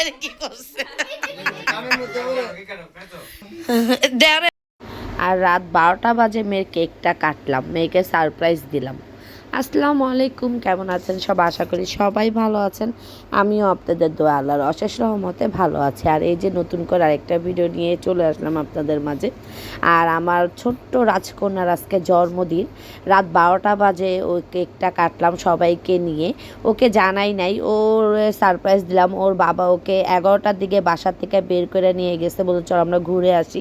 আর রাত বারোটা বাজে মেয়ের কেকটা কাটলাম মেয়েকে সারপ্রাইজ দিলাম। আসসালামু আলাইকুম, কেমন আছেন সব আশা করি সবাই ভালো আছেন। আমিও আপনাদের দোয়া আল্লাহর অশেষ রহমতে ভালো আছি। আর এই যে নতুন করে আরেকটা ভিডিও নিয়ে চলে আসলাম আপনাদের মাঝে। আর আমার ছোট্ট রাজকন্যার আজকে জন্মদিন। রাত বারোটা বাজে ওই কেকটা কাটলাম সবাইকে নিয়ে। ওকে জানাই নাই, ওর সারপ্রাইজ দিলাম। ওর বাবা ওকে এগারোটার দিকে বাসা থেকে বের করে নিয়ে গেছে বলে চল আমরা ঘুরে আসি।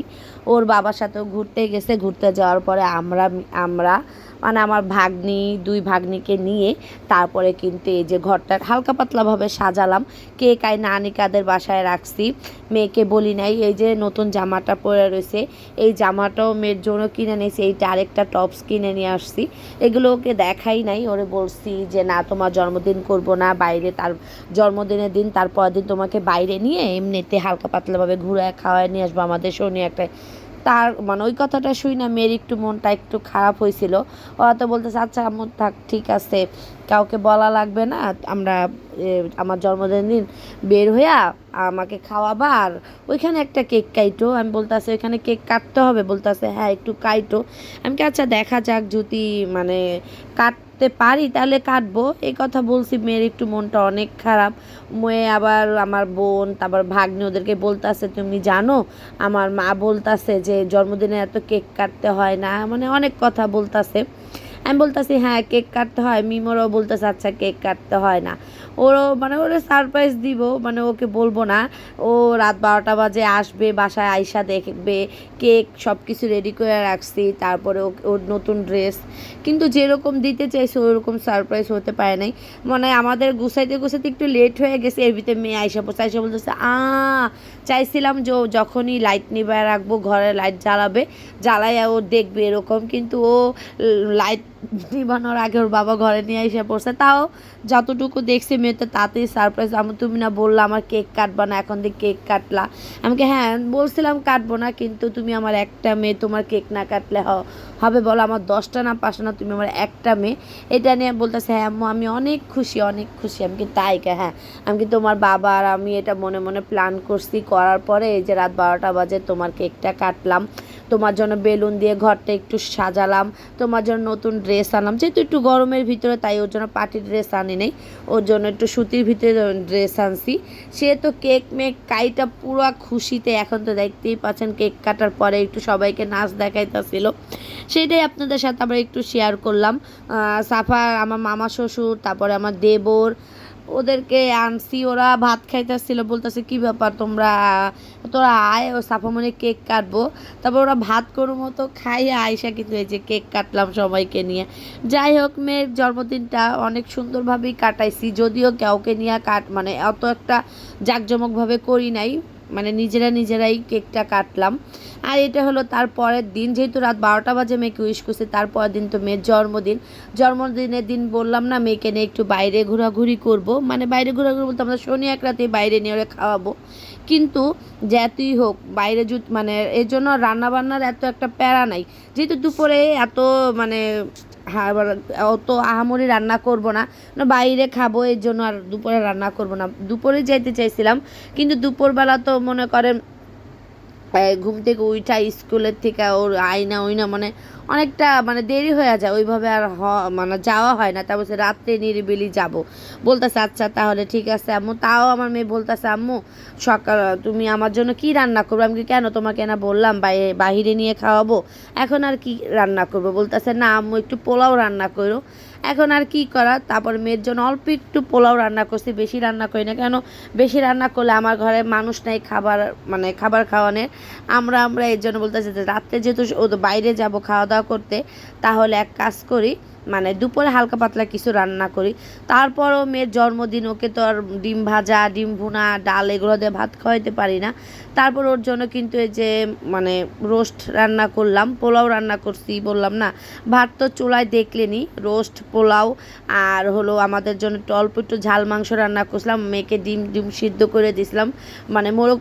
ওর বাবার সাথেও ঘুরতে গেছে। ঘুরতে যাওয়ার পরে আমরা আমরা মানে আমার ভাগ্নি, দুই ভাগ্নিকে নিয়ে তারপরে কিন্তু এই যে ঘরটা হালকা পাতলাভাবে সাজালাম। কেক আই নানিকাদের বাসায় রাখছি। মেয়েকে বলি নাই, এই যে নতুন জামাটা পরে রয়েছে, এই জামাটাও মেয়ের জন্য কিনে নিয়েছি, এইটা আরেকটা টপস কিনে নিয়ে আসছি। এগুলো ওকে দেখাই নাই, ওরে বলছি যে, না, তোমার জন্মদিন করব না, বাইরে তার জন্মদিনের দিন তারপর দিন তোমাকে বাইরে নিয়ে এমনিতে হালকা পাতলাভাবে ঘুরে খাওয়ায় নিয়ে আসব। আমাদের শনি একটা তার মানে ওই কথাটা শুই না, মেয়ের একটু মনটা একটু খারাপ হয়েছিল। ও তো বলতেছে আচ্ছা আমার থাক, ঠিক আছে। কাউকে বলা লাগবে না। আমরা আমার জন্মদিন দিন বের হইয়া আমাকে খাওয়াবা আর ওইখানে একটা কেক কাইটো। আমি বলতেছি, ওইখানে কেক কাটতে হবে। বলতেছে হ্যাঁ একটু কাইটো। আমি কি আচ্ছা দেখা যাক, যদি মানে কাটতে পারি, তাহলে কাটবো। এই কথা বলছি, মেয়ের একটু মনটা অনেক খারাপ। মেয়ে আবার আমার বোন, তারপর ভাগ্নি ওদেরকে বলতাছে, তুমি জানো, আমার মা বলতাছে যে জন্মদিনে এত কেক কাটতে হয় না। মানে অনেক কথা বলতাছে। আমি বলতেছি হ্যাঁ কেক কাটতে হয়। মিমোরও বলতেছে আচ্ছা কেক কাটতে হয় না। ওরও মানে ওরে সারপ্রাইজ দিব মানে ওকে বলব না। ও রাত বারোটা বাজে আসবে, বাসায় আইসা দেখবে, কেক সব কিছু রেডি করে রাখছি, তারপরে ওর নতুন ড্রেস কিন্তু যেরকম দিতে চাইছে, ওরকম সারপ্রাইজ হতে পারে নাই। মানে আমাদের গুছাইতে গুছাইতে একটু লেট হয়ে গেছে, এর ভিতরে মেয়ে আইসা পড়ছে, আইসা বলতেছে, আ চাইছিলাম যে ও যখনই লাইট নিবায় রাখব, ঘরে লাইট জ্বালাবে, জ্বালাইয়া ও দেখবে এরকম। কিন্তু ও লাইট নিবানোর আগে ওর বাবা ঘরে নিয়ে এসে পড়ছে। তাও যতটুকু দেখছি মেয়েতে তাতেই সারপ্রাইজ আমি তুমি না বললা আমার কেক কাটবা না, এখন দিয়ে কেক কাটলা। আমি কি হ্যাঁ বলছিলাম কাটবো না, কিন্তু তুমি আমার একটা মেয়ে, তোমার কেক না কাটলে হবে বলো আমার দশটা না পাঁচটা না, তুমি আমার একটা মেয়ে। এটা নিয়ে বলতেছে হ্যাঁ আমি অনেক খুশি অনেক খুশি। আমি কি তাই কে হ্যাঁ আমি কি তোমার বাবা আর আমি এটা মনে মনে প্ল্যান করছি। করার পরে এই যে রাত বারোটা বাজে, তোমার কেকটা কাটলাম। তোমার জন্য বেলুন দিয়ে ঘরটা একটু সাজালাম, তোমার জন্য নতুন ড্রেস আনলাম। যেহেতু একটু গরমের ভিতরে, তাই ওর জন্য পার্টি ড্রেস আনি নেই। ওর জন্য একটু সুতির ভিতরে ড্রেস আনছি। সে তো কেক মেক কাইটা পুরো খুশিতে, এখন তো দেখতেই পাচ্ছেন কেক কাটার পরে একটু সবাইকে নাচ দেখাইতেছিল। সেটাই আপনাদের সাথে আমরা একটু শেয়ার করলাম। সাফা, আমার মামা শ্বশুর, তারপরে আমার দেবর ওদেরকে আনছি, ওরা ভাত খাইতেছিল, বলতেছে, কি ব্যাপার তোমরা? তোরা আয়, ও সাফামনে কেক কাটবো। তারপর ওরা ভাত করু মতো খাইয়ে আয়সা কিন্তু এই যে কেক কাটলাম সবাইকে নিয়ে। যাই হোক, মেয়ের জন্মদিনটা অনেক সুন্দরভাবেই কাটাইছি, যদিও কাউকে নিয়ে কাট মানে অত একটা জাঁকজমকভাবে করি নাই। মানে নিজেরা নিজেরাই কেকটা কাটলাম। আর এটা হলো তার পরের দিন, যেহেতু রাত বারোটা বাজে মেয়েকে উইশ করছে, তার পরের দিন তো মেয়ের জন্মদিন। জন্মদিনের দিন বললাম না, মেয়েকে নিয়ে একটু বাইরে ঘোরাঘুরি করব। মানে বাইরে ঘোরাঘুরি বলতে আমরা শনি এক রাতে বাইরে নিয়ে ওরা খাওয়াবো। কিন্তু যতই হোক, বাইরে জুত মানে এর জন্য রান্নাবান্নার এত একটা প্যারা নাই। যেহেতু দুপুরে এত মানে অত আহামরি রান্না করব না, বাইরে খাব, এর জন্য আর দুপুরে রান্না করব না। দুপুরে যাইতে চাইছিলাম, কিন্তু দুপুরবেলা তো মনে করেন ঘুম থেকে উইঠা স্কুলের থেকে ওর আয়না ওইনা মানে অনেকটা মানে দেরি হয়ে যায়। ওইভাবে আর হ মানে যাওয়া হয় না। তারপর রাত্রে নিরিবিলি যাব। বলতেছে আচ্ছা তাহলে ঠিক আছে, আম্মু। তাও আমার মেয়ে বলতেছে, আম্মু, সকাল, তুমি আমার জন্য কি রান্না করব? আমি কেন? তোমাকে না বললাম বাইরে নিয়ে খাওয়াবো। এখন আর কি রান্না করব? বলতেছে, না, আম্মু, একটু পোলাও রান্না করো। এখন আর কি করা? তারপর মেয়ের জন্য অল্প একটু পোলাও রান্না করছি, বেশি রান্না করি না। কেন? বেশি রান্না করলে আমার ঘরে মানুষ নাই খাবার মানে খাবার খাওয়ানোর। আমরা আমরা এর জন্য বলতেছি যে রাত্রে যেহেতু বাইরে যাব খাওয়া দাওয়া করতে, তাহলে এক কাজ করি মানে দুপুরে হালকা পাতলা কিছু রান্না করি। তারপরও মেয়ের জন্মদিন, ওকে তো আর ডিম ভাজা, ডিম ভুনা, ডাল এগুলো দিয়ে ভাত খাওয়াইতে পারি না। তারপর ওর জন্য কিন্তু এই যে মানে রোস্ট রান্না করলাম, পোলাও রান্না করছি বললাম না। ভাত তো চুলায় দেখলেনি, রোস্ট, পোলাও আর হলো আমাদের জন্য অল্প একটু ঝাল মাংস রান্না করছিলাম, মেয়েকে ডিম ডিম সিদ্ধ করে দিছিলাম মানে মোরগ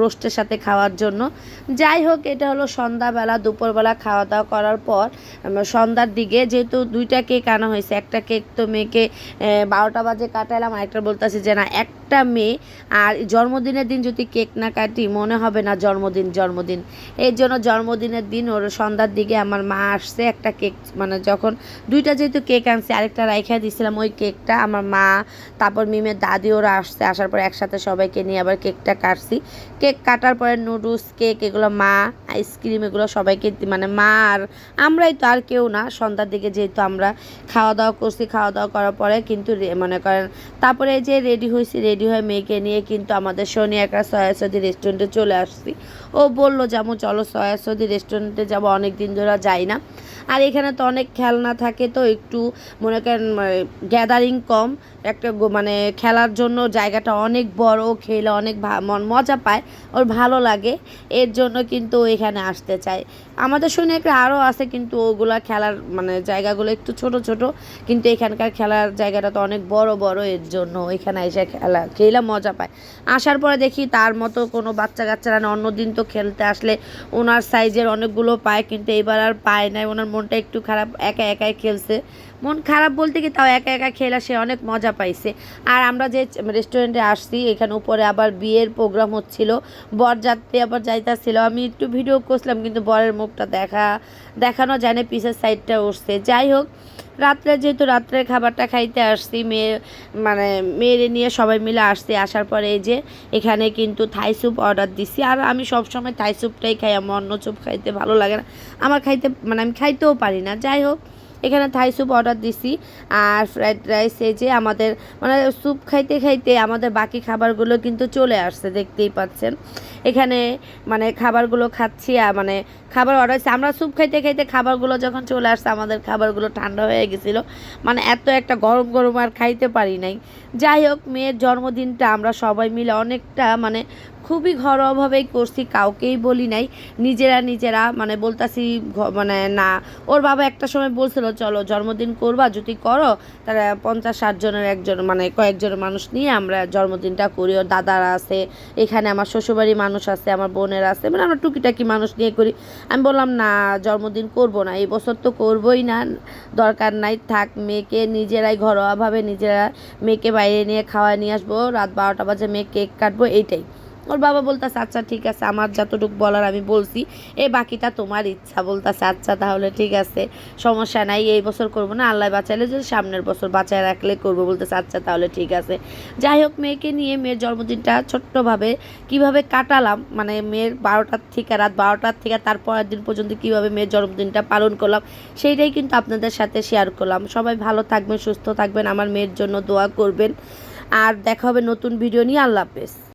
রোস্টের সাথে খাওয়ার জন্য। যাই হোক, এটা হলো সন্ধ্যাবেলা, দুপুরবেলা খাওয়া দাওয়া করার পর সন্ধ্যার দিকে যেহেতু দুই দুইটা কেক আনা হয়েছে। একটা কেক তো মেয়েকে বারোটা বাজে কাটালাম আর একটা বলতেছে যে না, একটা মেয়ে, আর জন্মদিনের দিন যদি কেক না কাটি, মনে হবে না জন্মদিন জন্মদিন। এর জন্য জন্মদিনের দিন ওর সন্ধ্যার দিকে আমার মা আসছে একটা কেক মানে যখন দুইটা যেহেতু কেক আনছে, আরেকটা রাইখা দিয়েছিলাম ওই কেকটা আমার মা, তারপর মিমের দাদি ওরা আসছে, আসার পর একসাথে সবাইকে নিয়ে আবার কেকটা কাটছি। কেক কাটার পরে নুডলস, কেক, এগুলো মা, আইসক্রিম, এগুলো সবাইকে মানে মা আর আমরাই তো আর কেউ না, সন্ধ্যার দিকে যেহেতু আমরা খাওয়া দাওয়া করছি খাওয়া দাওয়া করার পরে কিন্তু মনে করেন, তারপরে যে রেডি হয়েছি রেডি হয়ে মেয়েকে নিয়ে কিন্তু আমাদের শনি একটা সয়াসদি রেস্টুরেন্টে চলে আসছি। ও বলল যেমন চলো সয়াসদি রেস্টুরেন্টে যাব অনেক দিন ধরে যাই না। আর এখানে তো অনেক খেলনা থাকে, তো একটু মনে করেন গ্যাদারিং কম। একটা মানে খেলার জন্য জায়গাটা অনেক বড়, খেলে অনেক মজা পায়, ওর ভালো লাগে। এর জন্য কিন্তু এখানে আসতে চায়। আমাদের একটা আরও আছে কিন্তু ওগুলা খেলার মানে জায়গাগুলো একটু ছোট ছোট, কিন্তু এখানকার খেলার জায়গাটা তো অনেক বড় বড় এর জন্য এখানে এসে খেলা খেলা মজা পায়। আসার পরে দেখি তার মতো কোনো বাচ্চা কাচ্চারা না, অন্যদিন তো খেলতে আসলে ওনার সাইজের অনেকগুলো পায়, কিন্তু এবার আর পায় নাই, ওনার মনটা একটু খারাপ, একা একাই খেলছে। মন খারাপ বলতে কি তাও একা একা খেলা সে অনেক মজা পাইছে। আর আমরা যে রেস্টুরেন্টে আসছি, এখানে উপরে আবার বিয়ের প্রোগ্রাম হচ্ছিল বরযাত্রী আবার যাইতাছিল। আমি একটু ভিডিও করছিলাম, কিন্তু বরের মুখটা দেখা, দেখানো যায় না পিসের সাইডটা উঠছে। যাই হোক, রাত্রে যেহেতু রাত্রের খাবারটা খাইতে আসছি, মেয়ে মানে মেয়েরে নিয়ে সবাই মিলে আসছি, আসার পরে এই যে এখানে কিন্তু থাই স্যুপ অর্ডার দিছি। আর আমি সবসময় থাই স্যুপটাই খাই, আমার অন্য স্যুপ খাইতে ভালো লাগে না। আমার খাইতে মানে আমি খাইতেও পারি না। যাই হোক এখানে থাই স্যুপ অর্ডার দিছি। আর ফ্রাইড রাইস এই যে আমাদের মানে স্যুপ খাইতে খাইতে আমাদের বাকি খাবারগুলো কিন্তু চলে আসছে, দেখতেই পাচ্ছেন। এখানে মানে খাবারগুলো খাচ্ছি আর মানে খাবার অর্ডার দিচ্ছি আমরা স্যুপ খাইতে খাইতে খাবারগুলো যখন চলে আসছে, আমাদের খাবারগুলো ঠান্ডা হয়ে গেছিল। মানে এত একটা গরম গরম আর খাইতে পারি নাই। যাই হোক, মেয়ের জন্মদিনটা আমরা সবাই মিলে অনেকটা মানে খুবই ঘরোয়াভাবেই করছি কাউকেই বলি নাই। নিজেরা নিজেরা মানে বলতাছি মানে না, ওর বাবা একটা সময় বলছিল, চলো জন্মদিন করবা, যদি করো তারা পঞ্চাশ ষাট জনের একজন মানে কয়েকজন মানুষ নিয়ে আমরা জন্মদিনটা করি। ওর দাদারা আছে, এখানে আমার শ্বশুরবাড়ির মানুষ আছে, আমার বোনের আছে মানে আমরা টুকিটাকি মানুষ নিয়ে করি। আমি বললাম, না, জন্মদিন করব না, এই বছর তো করবই না, দরকার নাই, থাক, মেয়েকে নিজেরাই ঘরোয়াভাবে নিজেরা মেয়েকে বাইরে নিয়ে খাওয়া নিয়ে আসব, রাত বারোটা বাজে মেয়ে কেক কাটবো, এইটাই। ওর বাবা বলতেছে আচ্ছা ঠিক আছে, আমার যতটুকু বলার আমি বলছি এ বাকিটা তোমার ইচ্ছা। বলতেছে আচ্ছা তাহলে ঠিক আছে, সমস্যা নাই, এই বছর করব না, আল্লাহ বাঁচাইলে যদি সামনের বছর বাঁচায় রাখলে করব। বলতেছে আচ্ছা তাহলে ঠিক আছে। যাই হোক, মেয়েকে নিয়ে মেয়ের জন্মদিনটা ছোট্টভাবে কীভাবে কাটালাম মানে মেয়ের বারোটার থেকে, রাত বারোটার থেকে, তার পরের দিন পর্যন্ত কীভাবে মেয়ের জন্মদিনটা পালন করলাম, সেইটাই কিন্তু আপনাদের সাথে শেয়ার করলাম। সবাই ভালো থাকবেন, সুস্থ থাকবেন, আমার মেয়ের জন্য দোয়া করবেন। আর দেখা হবে নতুন ভিডিও নিয়ে, আল্লাহ হাফেজ।